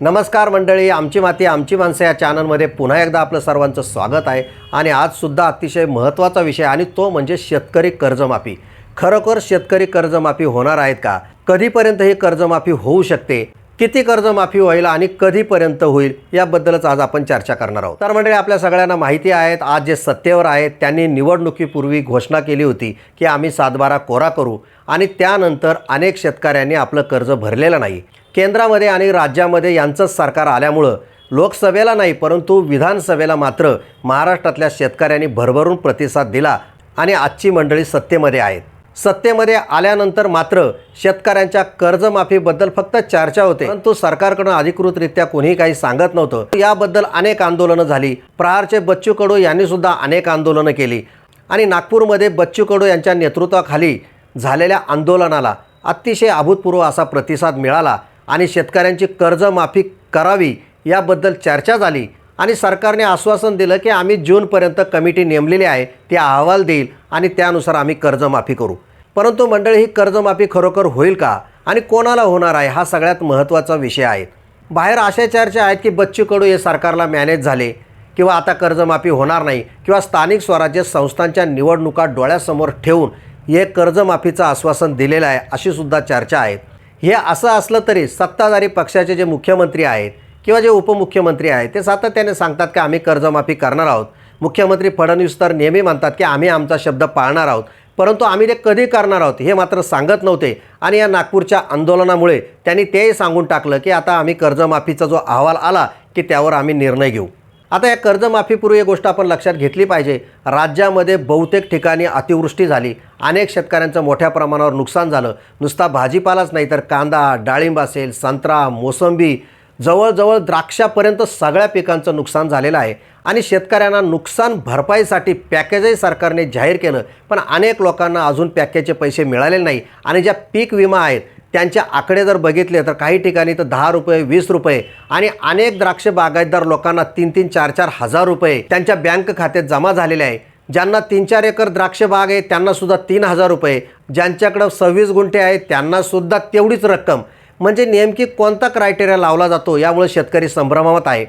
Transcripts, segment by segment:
नमस्कार मंडळी आमची माती आमची माणसं या चॅनलमध्ये पुन्हा एकदा आपलं सर्वांचं स्वागत आहे. आणि आजसुद्धा अतिशय महत्त्वाचा विषय आणि तो म्हणजे शेतकरी कर्जमाफी. खरोखर शेतकरी कर्जमाफी होणार आहेत का? कधीपर्यंत ही कर्जमाफी होऊ शकते? किती कर्जमाफी होईल आणि कधीपर्यंत होईल याबद्दलच आज आपण चर्चा करणार आहोत. तर मंडळी आपल्या सगळ्यांना माहिती आहेत आज जे सत्तेवर आहेत त्यांनी निवडणुकीपूर्वी घोषणा केली होती की आम्ही सातबारा कोरा करू आणि त्यानंतर अनेक शेतकऱ्यांनी आपलं कर्ज भरलेलं नाही. केंद्रामध्ये आणि राज्यामध्ये यांचंच सरकार आल्यामुळं लोकसभेला नाही परंतु विधानसभेला मात्र महाराष्ट्रातल्या शेतकऱ्यांनी भरभरून प्रतिसाद दिला आणि आजची मंडळी सत्तेमध्ये आहेत. सत्तेमध्ये आल्यानंतर मात्र शेतकऱ्यांच्या कर्जमाफीबद्दल फक्त चर्चा होते. परंतु सरकारकडून अधिकृतरित्या कोणीही काही सांगत नव्हतं. याबद्दल अनेक आंदोलनं झाली. प्रहारचे बच्चू कडू यांनी सुद्धा अनेक आंदोलनं केली. आणि नागपूरमध्ये बच्चू कडू यांच्या नेतृत्वाखाली झालेल्या आंदोलनाला अतिशय अभूतपूर्व असा प्रतिसाद मिळाला आणि शेतकऱ्यांची कर्जमाफी करावी याबद्दल चर्चा झाली आणि सरकारने आश्वासन दिलं की आम्ही जूनपर्यंत कमिटी नेमलेली आहे. ती अहवाल देईल आणि त्यानुसार आम्ही कर्जमाफी करू. परंतु मंडळी ही कर्जमाफी खरोखर होईल का? आणि कोणाला होणार आहे? हा सगळ्यात महत्त्वाचा विषय आहे. बाहेर अशा चर्चा आहेत की बच्चू कडू हे सरकारला मॅनेज झाले किंवा आता कर्जमाफी होणार नाही किंवा स्थानिक स्वराज्य संस्थांच्या निवडणुका डोळ्यासमोर ठेवून हे कर्जमाफीचं आश्वासन दिलेलं आहे अशी सुद्धा चर्चा आहेत. हे असं असलं तरी सत्ताधारी पक्षाचे जे मुख्यमंत्री आहेत किंवा जे उपमुख्यमंत्री आहेत ते सातत्याने सांगतात की आम्ही कर्जमाफी करणार आहोत. मुख्यमंत्री फडणवीस तर नेहमी म्हणतात की आम्ही आमचा शब्द पाळणार आहोत. परंतु आम्ही ते कधी करणार आहोत हे मात्र सांगत नव्हते. आणि या नागपूरच्या आंदोलनामुळे त्यांनी तेही सांगून टाकलं की आता आम्ही कर्जमाफीचा जो अहवाल आला की त्यावर आम्ही निर्णय घेऊ. आता या कर्जमाफीपूर्वी एक गोष्ट आपण लक्षात घेतली पाहिजे. राज्यामध्ये बहुतेक ठिकाणी अतिवृष्टी झाली. अनेक शेतकऱ्यांचं मोठ्या प्रमाणावर नुकसान झालं. नुसता भाजीपालाच नाही तर कांदा डाळिंब असेल संत्रा मोसंबी जवळजवळ द्राक्षापर्यंत सगळ्या पिकांचं नुकसान झालेलं आहे आणि शेतकऱ्यांना नुकसान भरपाईसाठी पॅकेजही सरकारने जाहीर केलं. पण अनेक लोकांना अजून पॅकेजचे पैसे मिळालेले नाही आणि ज्या पीक विमा आहेत त्यांचे आकडे जर बघितले तर काही ठिकाणी तर दहा रुपये वीस रुपये आणि अनेक द्राक्ष बागायतदार लोकांना तीन तीन चार चार हजार रुपये त्यांच्या बँक खात्यात जमा झालेले आहे. ज्यांना तीन चार एकर द्राक्ष बाग आहे त्यांनासुद्धा तीन हजार रुपये. ज्यांच्याकडं सव्वीस गुंठे आहेत त्यांनासुद्धा तेवढीच रक्कम. म्हणजे नेमकी कोणता क्रायटेरिया लावला जातो यामुळे शेतकरी संभ्रमात आहे.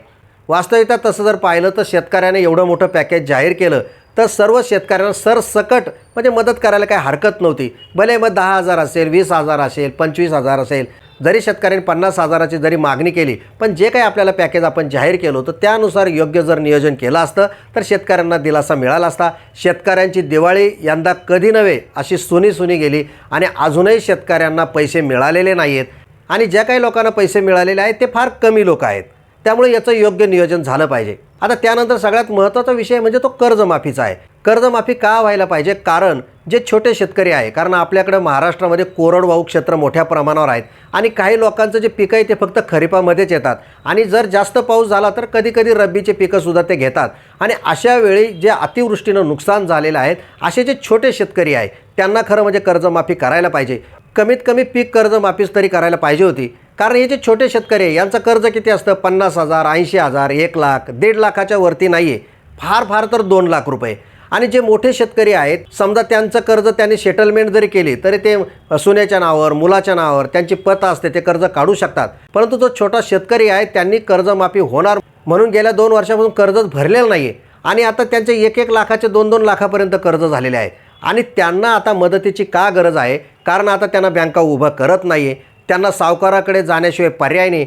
वास्तविकता तसं जर पाहिलं तर शेतकऱ्याने एवढं मोठं पॅकेज जाहीर केलं तर सर्व शेतकऱ्यांना सरसकट म्हणजे मदत करायला काही हरकत नव्हती. भले मग दहा हजार असेल वीस हजार असेल पंचवीस हजार असेल जरी शेतकऱ्यांनी पन्नास हजाराची जरी मागणी केली पण जे काही आपल्याला पॅकेज आपण जाहीर केलं होतं त्यानुसार योग्य जर नियोजन केलं असतं तर शेतकऱ्यांना दिलासा मिळाला असता. शेतकऱ्यांची दिवाळी यंदा कधी नव्हे अशी सुनी सुनी गेली आणि अजूनही शेतकऱ्यांना पैसे मिळालेले नाही आहेत आणि ज्या काही लोकांना पैसे मिळालेले आहेत ते फार कमी लोक आहेत. त्यामुळे याचं योग्य नियोजन झालं पाहिजे. आता त्यानंतर सगळ्यात महत्त्वाचा विषय म्हणजे तो कर्जमाफीचा आहे. कर्जमाफी का व्हायला पाहिजे? कारण जे छोटे शेतकरी आहे कारण आपल्याकडं महाराष्ट्रामध्ये कोरडवाहू क्षेत्र मोठ्या प्रमाणावर आहेत आणि काही लोकांचं जे पिकं आहे ते फक्त खरीपामध्येच येतात. आणि जर जास्त पाऊस झाला तर कधी कधी रब्बीचे पिकंसुद्धा ते घेतात. आणि अशा वेळी जे अतिवृष्टीनं नुकसान झालेलं आहे असे जे छोटे शेतकरी आहे त्यांना खरं म्हणजे कर्जमाफी करायला पाहिजे. कमीत कमी पीक कर्जमाफीच तरी करायला पाहिजे होती. कारण हे जे छोटे शेतकरी आहे यांचं कर्ज किती असतं? पन्नास हजार ऐंशी हजार एक लाख दीड लाखाच्या वरती नाही आहे फार फार तर दोन लाख रुपये. आणि जे मोठे शेतकरी आहेत समजा त्यांचं कर्ज त्यांनी सेटलमेंट जरी केली तरी ते सुनेच्या नावावर मुलाच्या नावावर त्यांची पत असते ते कर्ज काढू शकतात. परंतु जो छोटा शेतकरी आहे त्यांनी कर्जमाफी होणार म्हणून गेल्या दोन वर्षापासून कर्जच भरलेलं नाही आहे आणि आता त्यांचे एक एक लाखाचे दोन दोन लाखापर्यंत कर्ज झालेले आहे. आणि त्यांना आता मदतीची का गरज आहे? कारण आता त्यांना बँका उभं करत नाही आहे त्यांना सावकाराकडे जाण्याशिवाय पर्याय नाही.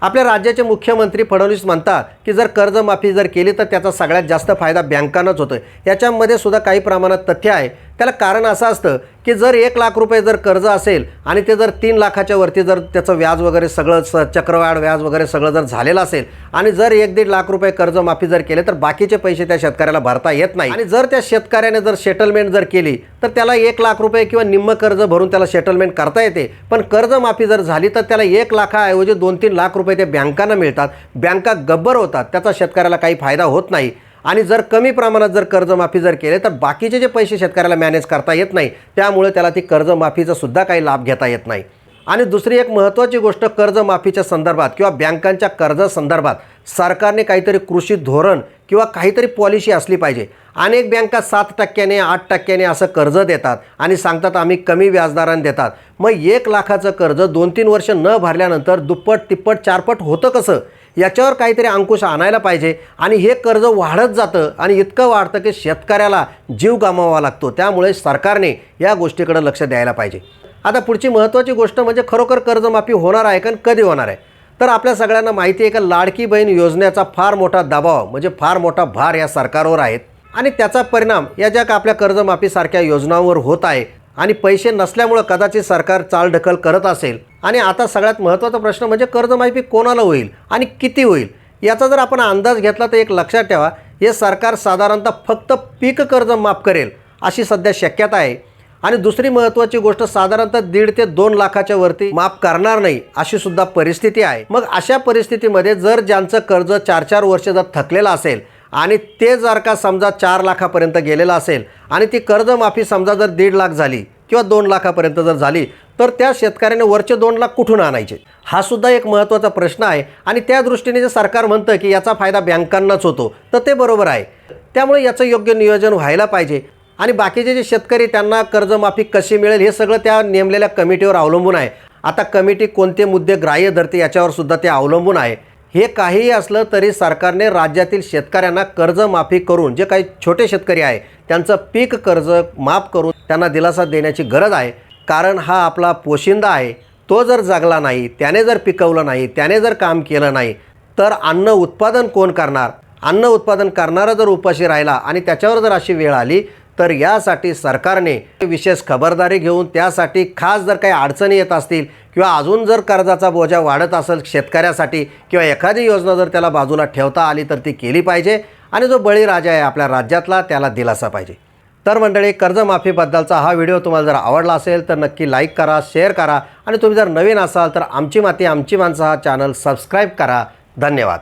आपल्या राज्याचे मुख्यमंत्री फडणवीस म्हणतात की जर कर्जमाफी जर केली तर त्याचा सगळ्यात जास्त फायदा बँकांनाच होतो याच्यामध्ये सुद्धा काही प्रमाणात तथ्य आहे. त्याला कारण असं असतं की जर एक लाख रुपये जर कर्ज असेल आणि ते जर तीन लाखाच्या वरती जर त्याचं व्याज वगैरे सगळं स चक्रवाढ व्याज वगैरे सगळं जर झालेलं असेल आणि जर एक दीड लाख रुपये कर्जमाफी जर केले तर बाकीचे पैसे त्या शेतकऱ्याला भरता येत नाही. आणि जर त्या शेतकऱ्याने जर सेटलमेंट जर केली तर त्याला एक लाख रुपये किंवा निम्म कर्ज भरून त्याला सेटलमेंट करता येते. पण कर्जमाफी जर झाली तर त्याला एक लाखाऐवजी दोन तीन लाख रुपये ते बँकांना मिळतात. बँका गब्बर होतात. त्याचा शेतकऱ्याला काही फायदा होत नाही. आणि जर कमी प्रमाणात जर कर्जमाफी जर केले तर बाकीचे जे पैसे शेतकऱ्याला मॅनेज करता येत नाही त्यामुळे त्याला ती कर्जमाफीचा सुद्धा काही लाभ घेता येत नाही. आणि दुसरी एक महत्त्वाची गोष्ट कर्जमाफीच्या संदर्भात किंवा बँकांच्या कर्जासंदर्भात सरकारने काहीतरी कृषी धोरण किंवा काहीतरी पॉलिसी असली पाहिजे. अनेक बँका सात टक्क्याने आठ टक्क्याने असं कर्ज देतात आणि सांगतात आम्ही कमी व्याजदराने देतात. मग एक लाखाचं कर्ज दोन तीन वर्ष न भरल्यानंतर दुप्पट तिप्पट चारपट होतं कसं? याच्यावर काहीतरी अंकुश आणायला पाहिजे. आणि हे कर्ज वाढत जातं आणि इतकं वाढतं की शेतकऱ्याला जीव गमावा लागतो. त्यामुळे सरकारने या गोष्टीकडे लक्ष द्यायला पाहिजे. आता पुढची महत्त्वाची गोष्ट म्हणजे खरोखर कर्जमाफी होणार आहे का कधी होणार आहे? तर आपल्या सगळ्यांना माहिती आहे का लाडकी बहीण योजनेचा फार मोठा दबाव म्हणजे फार मोठा भार या सरकारवर आहेत आणि त्याचा परिणाम या ज्या का आपल्या कर्जमाफीसारख्या योजनांवर होत आहे आणि पैसे नसल्यामुळं कदाचित सरकार चालढकल करत असेल. आणि आता सगळ्यात महत्त्वाचा प्रश्न म्हणजे कर्जमाफी कोणाला होईल आणि किती होईल? याचा जर आपण अंदाज घेतला तर एक लक्षात ठेवा हे सरकार साधारणतः फक्त पीक कर्ज माफ करेल अशी सध्या शक्यता आहे. आणि दुसरी महत्त्वाची गोष्ट साधारणतः दीड ते दोन लाखाच्या वरती माफ करणार नाही अशी सुद्धा परिस्थिती आहे. मग अशा परिस्थितीमध्ये जर ज्यांचं कर्ज चार चार वर्ष जर थकलेलं असेल आणि ते जर का समजा चार लाखापर्यंत गेलेलं असेल आणि ती कर्जमाफी समजा जर दीड लाख झाली किंवा दोन लाखापर्यंत जर झाली तर त्या शेतकऱ्याने वरचे दोन लाख कुठून आणायचे? हा सुद्धा एक महत्त्वाचा प्रश्न आहे. आणि त्या दृष्टीने जे सरकार म्हणतं की याचा फायदा बँकांनाच होतो तर ते बरोबर आहे. त्यामुळे याचं योग्य नियोजन व्हायला पाहिजे. आणि बाकीचे जे शेतकरी त्यांना कर्जमाफी कशी मिळेल हे सगळं त्या नेमलेल्या कमिटीवर अवलंबून आहे. आता कमिटी कोणते मुद्दे ग्राह्य धरते याच्यावर सुद्धा ते अवलंबून आहे. हे काहीही असलं तरी सरकारने राज्यातील शेतकऱ्यांना कर्जमाफी करून जे काही छोटे शेतकरी आहे त्यांचं पीक कर्ज माफ करून त्यांना दिलासा देण्याची गरज आहे. कारण हा आपला पोशिंदा आहे. तो जर जगला नाही त्याने जर पिकवलं नाही त्याने जर काम केलं नाही तर अन्न उत्पादन कोण करणार? अन्न उत्पादन करणारा जर उपाशी राहिला आणि त्याच्यावर जर अशी वेळ आली तर यासाठी सरकारने विशेष खबरदारी घेऊन त्यासाठी खास जर काही अडचणी येत असतील किंवा अजून जर कर्जाचा बोजा वाढत असेल शेतकऱ्यासाठी किंवा एखादी योजना जर त्याला बाजूला ठेवता आली तर ती केली पाहिजे आणि जो बळीराजा आहे आपल्या राज्यातला त्याला दिलासा पाहिजे. तर मंडळी कर्जमाफीबद्दलचा हा व्हिडिओ तुम्हाला जर आवडला असेल तर नक्की लाईक करा शेअर करा आणि तुम्ही जर नवीन असाल तर आमची माती आमची माणसं हा चॅनल सबस्क्राईब करा. धन्यवाद.